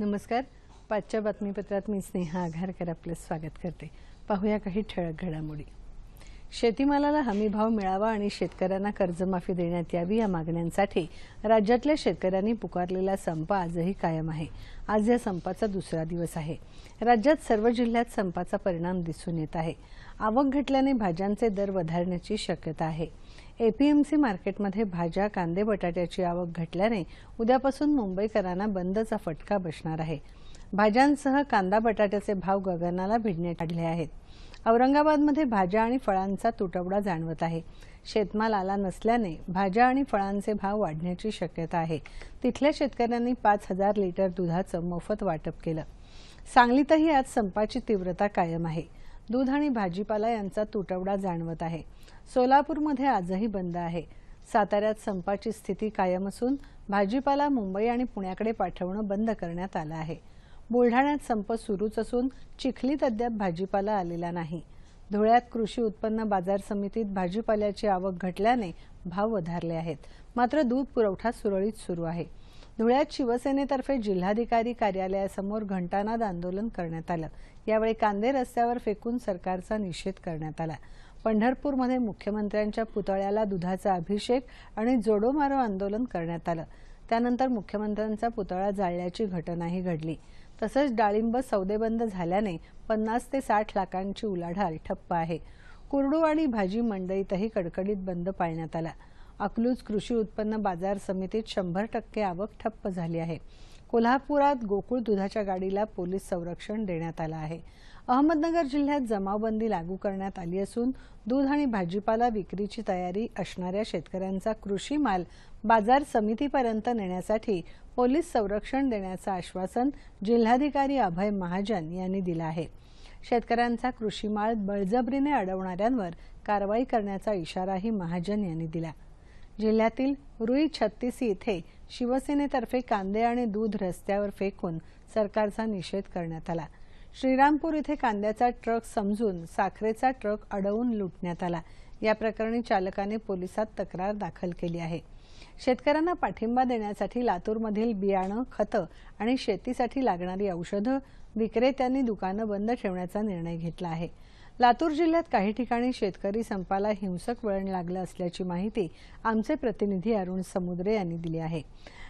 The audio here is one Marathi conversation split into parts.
नमस्कार. पाचच्या बातमीपत्रात मी स्नेहा आघारकर आपलं स्वागत करते. पाहूया काही ठळक घडामोडी. शेतीमालाला हमीभाव मिळावा आणि शेतकऱ्यांना कर्जमाफी देण्यात यावी या मागण्यांसाठी राज्यातल्या शेतकऱ्यांनी पुकारलेला संप आजही कायम आहे. आज या संपाचा दुसरा दिवस आहे. राज्यात सर्व जिल्ह्यात संपाचा परिणाम दिसून येत आहे. आवक घटल्याने भाज्यांचे दर वधारण्याची शक्यता आहे. एपीएमसी मार्केटमध्ये भाज्या कांदे बटाट्याची आवक घटल्याने उद्यापासून मुंबईकरांना बंदचा फटका बसणार आहे. भाज्यांसह कांदा बटाट्याचे भाव गगनाला भिडण्यात काढले आहेत. औरंगाबादमध्ये भाज्या आणि फळांचा तुटवडा जाणवत आहे. शेतमाल आला नसल्याने भाज्या आणि फळांचे भाव वाढण्याची शक्यता आहे. तिथल्या शेतकऱ्यांनी पाच हजार लिटर दुधाचं मोफत वाटप केलं. सांगलीतही आज संपाची तीव्रता कायम आहे. दूध आणि भाजीपाला यांचा तुटवडा जाणवत आहे. सोलापूरमध्ये आजही बंद आहे. साताऱ्यात संपाची स्थिती कायम असून भाजीपाला मुंबई आणि पुण्याकडे पाठवणं बंद करण्यात आलं आहे. बुलढाण्यात संप सुरूच असून चिखलीत अद्याप भाजीपाला आलेला नाही. धुळ्यात कृषी उत्पन्न बाजार समितीत भाजीपाल्याची आवक घटल्याने भाव वधारले आहेत. मात्र दूध पुरवठा सुरळीत सुरू आहे. धुळ्यात शिवसेनेतर्फे जिल्हाधिकारी कार्यालयासमोर घंटानाद आंदोलन करण्यात आलं. यावेळी कांदे रस्त्यावर फेकून सरकारचा निषेध करण्यात आला. पंढरपूरमध्ये मुख्यमंत्र्यांच्या पुतळ्याला दुधाचा अभिषेक आणि जोडो मारो आंदोलन करण्यात आलं. त्यानंतर मुख्यमंत्र्यांचा पुतळा जाळल्याची घटनाही घडली. तसंच डाळिंब सौदेबंद झाल्याने पन्नास ते साठ लाखांची उलाढाल ठप्प आहे. कुरडू आणि भाजी मंडईतही कडकडीत बंद पाळण्यात आला. अकलूज कृषी उत्पन्न बाजार समितीत शंभर टक्के आवक ठप्प झाली आहे. कोल्हापुरात गोकुळ दुधाच्या गाडीला पोलीस संरक्षण देण्यात आलं आहे. अहमदनगर जिल्ह्यात जमावबंदी लागू करण्यात आली असून दूध आणि भाजीपाला विक्रीची तयारी असणाऱ्या शेतकऱ्यांचा कृषी माल बाजार समितीपर्यंत नेण्यासाठी पोलीस संरक्षण देण्याचं आश्वासन जिल्हाधिकारी अभय महाजन यांनी दिलं आहे. शेतकऱ्यांचा कृषी माल बळजबरीने अडवणाऱ्यांवर कारवाई करण्याचा इशाराही महाजन यांनी दिला. जिल्ह्यातील रुई छत्तीसी इथे शिवसेनेतर्फे कांदे आणि दूध रस्त्यावर फेकून सरकारचा निषेध करण्यात आला. श्रीरामपूर इथे कांद्याचा ट्रक समजून साखरेचा ट्रक अडवून लुटण्यात आला. या प्रकरणी चालकाने पोलिसात तक्रार दाखल केली आहे. शेतकऱ्यांना पाठिंबा देण्यासाठी लातूरमधील बियाणं खतं आणि शेतीसाठी लागणारी औषधं विक्रेत्यांनी दुकानं बंद ठेवण्याचा निर्णय घेतला आहे. लातूर जिल्ह्यात काही ठिकाणी शेतकरी संपाला हिंसक वळण लागलं असल्याची माहिती आमचे प्रतिनिधी अरुण समुद्रे यांनी दिली आहे.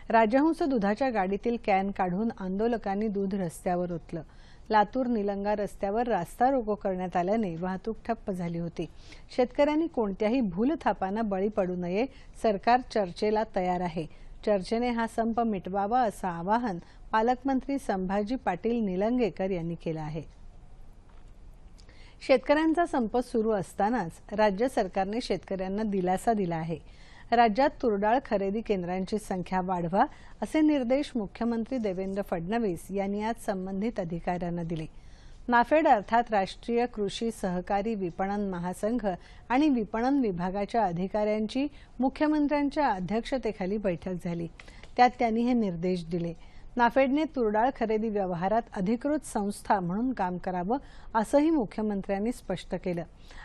राजहंस दुधाच्या गाडीतील कॅन काढून आंदोलकांनी दूध रस्त्यावर ओतलं. लातूर निलंगा रस्त्यावर रास्ता रोको करण्यात आल्याने वाहतूक ठप्प झाली होती. शेतकऱ्यांनी कोणत्याही भूलथापांना बळी पडू नये सरकार चर्चेला तयार आहे. चर्चेने हा संप मिटवावा असं आवाहन पालकमंत्री संभाजी पाटील निलंगेकर यांनी केलं आहे. शेतकऱ्यांचा संप सुरू असतानाच राज्य सरकारने शेतकऱ्यांना दिलासा दिला आहे. राज्यात तुरडाळ खरेदी केंद्रांची संख्या वाढवा असे निर्देश मुख्यमंत्री देवेंद्र फडणवीस यांनी आज संबंधित अधिकाऱ्यांना दिले. नाफेड अर्थात राष्ट्रीय कृषी सहकारी विपणन महासंघ आणि विपणन विभागाच्या अधिकाऱ्यांची मुख्यमंत्र्यांच्या अध्यक्षतेखाली बैठक झाली. त्यात त्यांनी हे निर्देश दिले. नाफेडने तुरडाळ खरेदी व्यवहारात अधिकृत संस्था म्हणून काम करावं असंही मुख्यमंत्र्यांनी स्पष्ट केलं.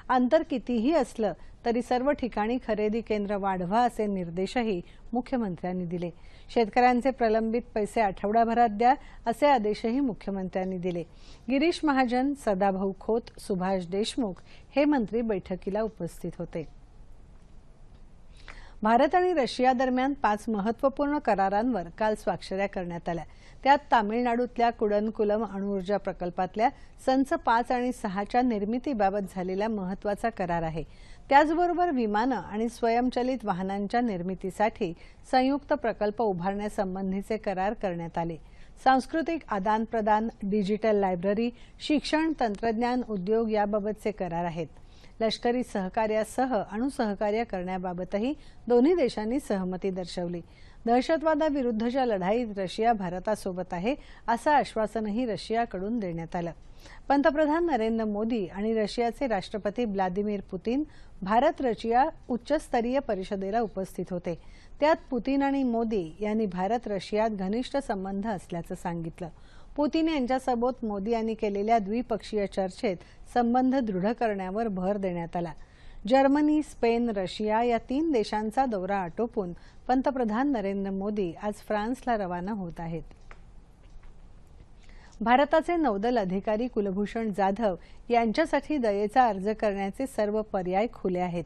अंतर कितीही असलं तरी सर्व ठिकाणी खरेदी केंद्र वाढवा असे निर्देशही मुख्यमंत्र्यांनी दिले. शेतकऱ्यांचे प्रलंबित पैसे आठवडाभरात द्या असे आदेशही मुख्यमंत्र्यांनी दिले. गिरीश महाजन सदाभाऊ खोत सुभाष देशमुख हे मंत्री बैठकीला उपस्थित होते. भारत आणि रशिया दरम्यान पाच महत्त्वपूर्ण करारांवर काल स्वाक्षऱ्या करण्यात आल्या. त्यात तामिळनाडूतल्या कुडनकुलम अणुऊर्जा प्रकल्पातल्या संच पाच आणि सहाच्या निर्मितीबाबत झालेला महत्त्वाचा करार आहे. त्याचबरोबर विमानं आणि स्वयंचलित वाहनांच्या निर्मितीसाठी संयुक्त प्रकल्प उभारण्यासंबंधीचे करार करण्यात आले. सांस्कृतिक आदानप्रदान डिजिटल लायब्ररी शिक्षण तंत्रज्ञान उद्योग याबाबतचे करार आहेत. लष्करी सहकार्यासह अणुसहकार्य करण्याबाबतही दोन्ही देशांनी सहमती दर्शवली. दहशतवादाविरुद्धच्या लढाईत रशिया भारतासोबत आहे असं आश्वासनही रशियाकडून देण्यात आलं. पंतप्रधान नरेंद्र मोदी आणि रशियाचे राष्ट्रपती व्लादिमीर पुतीन भारत रशिया उच्चस्तरीय परिषदेला उपस्थित होते. त्यात पुतीन आणि मोदी यांनी भारत रशियात घनिष्ठ संबंध असल्याचं सांगितलं. पुतीन यांच्यासोबत मोदी यांनी केलेल्या द्विपक्षीय चर्चेत संबंध दृढ करण्यावर भर देण्यात आला. जर्मनी स्पेन रशिया या तीन देशांचा दौरा आटोपून पंतप्रधान नरेंद्र मोदी आज फ्रान्सला रवाना होत आहेत. भारताचे नौदल अधिकारी कुलभूषण जाधव यांच्यासाठी दयेचा अर्ज करण्याचे सर्व पर्याय खुले आहेत.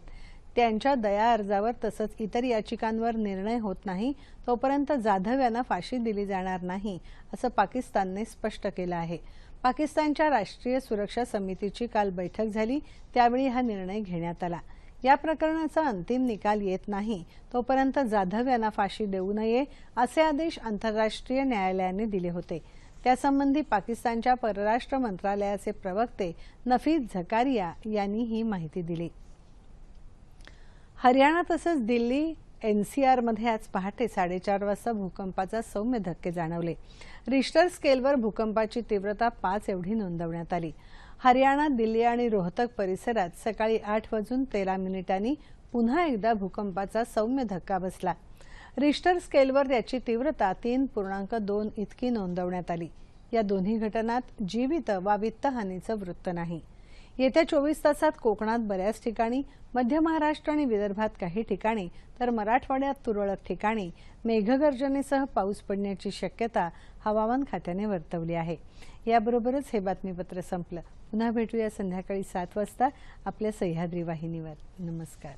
त्यांच्या दया अर्जावर तसंच इतर याचिकांवर निर्णय होत नाही तोपर्यंत जाधव यांना फाशी दिली जाणार नाही असं पाकिस्तानने स्पष्ट केलं आहे. पाकिस्तानच्या राष्ट्रीय सुरक्षा समितीची काल बैठक झाली त्यावेळी हा निर्णय घेण्यात आला. या प्रकरणाचा अंतिम निकाल येत नाही तोपर्यंत जाधव यांना फाशी देऊ नये असे आदेश आंतरराष्ट्रीय न्यायालयाने दिले होते. त्यासंबंधी पाकिस्तानच्या परराष्ट्र मंत्रालयाचे प्रवक्ते नफीद झकारिया यांनी ही माहिती दिली. हरियाणा तसंच दिल्ली एनसीआरमध्ये आज पहाटे साडेचार वाजता भूकंपाचा सौम्य धक्के जाणवले. रिश्टर स्केलवर भूकंपाची तीव्रता पाच एवढी नोंदवण्यात आली. हरियाणा दिल्ली आणि रोहतक परिसरात सकाळी आठ वाजून तेरा मिनिटांनी पुन्हा एकदा भूकंपाचा सौम्य धक्का बसला. रिश्टर स्केलवर त्याची तीव्रता तीन पूर्णांक दोन इतकी नोंदवण्यात आली. या दोन्ही घटनात जीवित वा वित्तहानीचं वृत्त नाही. येत्या चोवीस तासात कोकणात बऱ्याच ठिकाणी मध्य महाराष्ट्र आणि विदर्भात काही ठिकाणी तर मराठवाड्यात तुरळक ठिकाणी. मेघगर्जनेसह पाऊस पडण्याची शक्यता हवामान खात्याने वर्तवली आहे. याबरोबरच हे बातमीपत्र संपलं. पुन्हा भेटूया संध्याकाळी सात वाजता आपल्या सह्याद्री वाहिनीवर. नमस्कार.